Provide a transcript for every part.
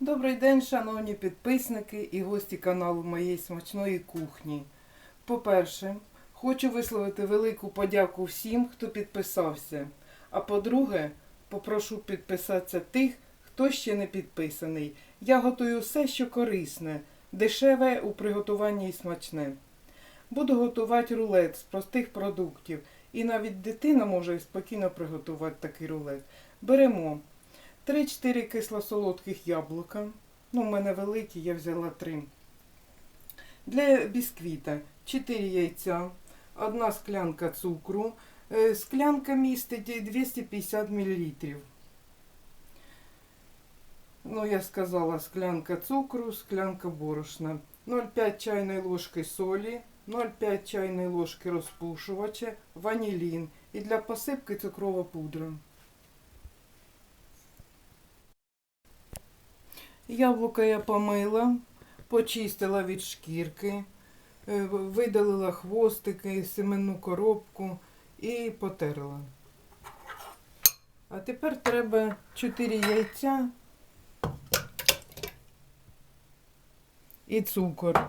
Добрий день, шановні підписники і гості каналу моєї смачної кухні. По-перше, хочу висловити велику подяку всім, хто підписався. А по-друге, попрошу підписатися тих, хто ще не підписаний. Я готую все, що корисне, дешеве у приготуванні і смачне. Буду готувати рулет з простих продуктів. І навіть дитина може спокійно приготувати такий рулет. Беремо 3-4 кисло-солодких яблука. Ну, у мене великі, я взяла 3. Для бісквіта 4 яйця, 1 склянка цукру. Е, Склянка містить 250 мл. Ну, я сказала, склянка цукру, склянка борошна. 0,5 чайної ложки солі, 0,5 чайної ложки розпушувача, ванілін і для посипки цукрова пудра. Яблука я помила, почистила від шкірки, е, видалила хвостики, семенну коробку і потерла. А тепер треба 4 яйця і цукор.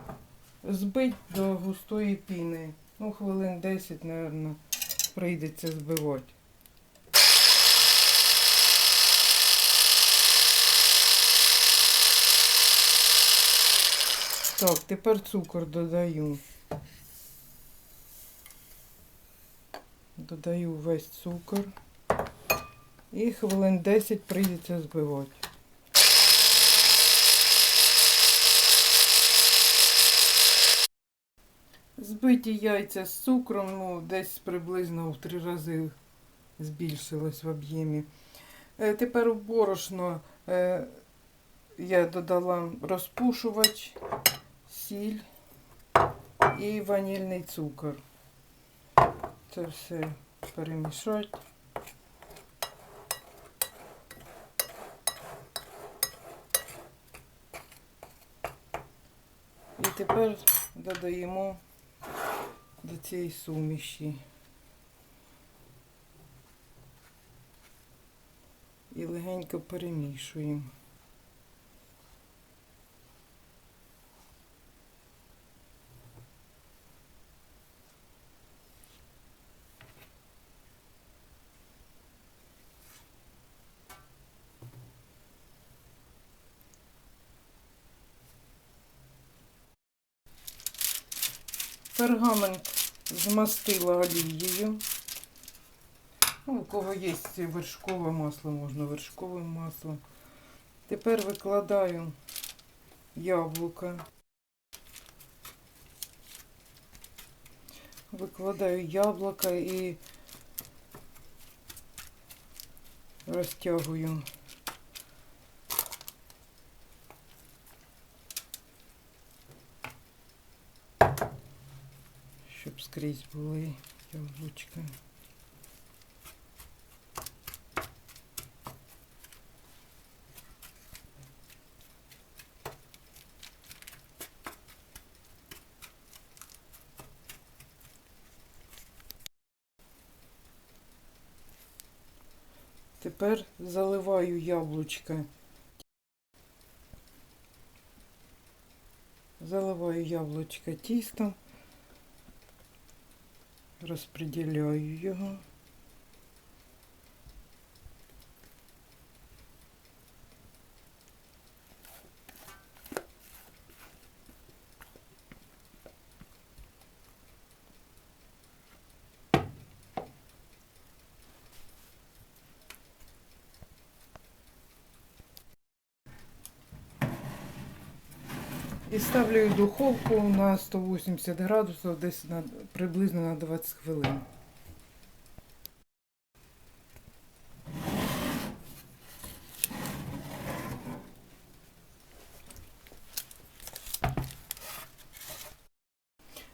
Збить до густої піни. Ну, хвилин 10, мабуть, прийдеться збивати. Так, тепер цукор додаю. Додаю весь цукор. І хвилин 10 прийдеться збивати. Збиті яйця з цукром, ну, десь приблизно в три рази збільшилось в об'ємі. Е, Тепер у борошно е, я додала розпушувач, сіль і ванільний цукор. Це все перемішати. І тепер додаємо до цієї суміші. І легенько перемішуємо. Пергамент змастила олією. Ну, у кого є вершкове масло, можна вершкове масло. Тепер викладаю яблука. Викладаю яблука і розтягую. Щоб скрізь були яблучка. Тепер заливаю яблучка. Заливаю яблучка тістом, розподіляю його. І ставлю в духовку на 180 градусів, десь на, приблизно на 20 хвилин.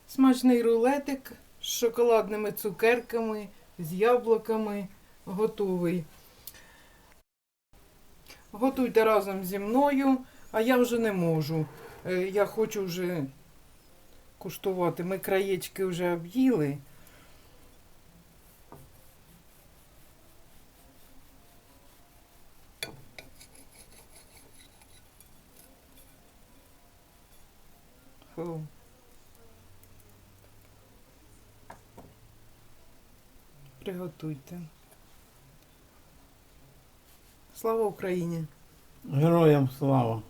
Смачний рулетик з шоколадними цукерками, з яблуками готовий. Готуйте разом зі мною, а я вже не можу. Е, я хочу вже куштувати. Ми краєчки вже об'їли. Приготуйте. Слава Україні! Героям слава!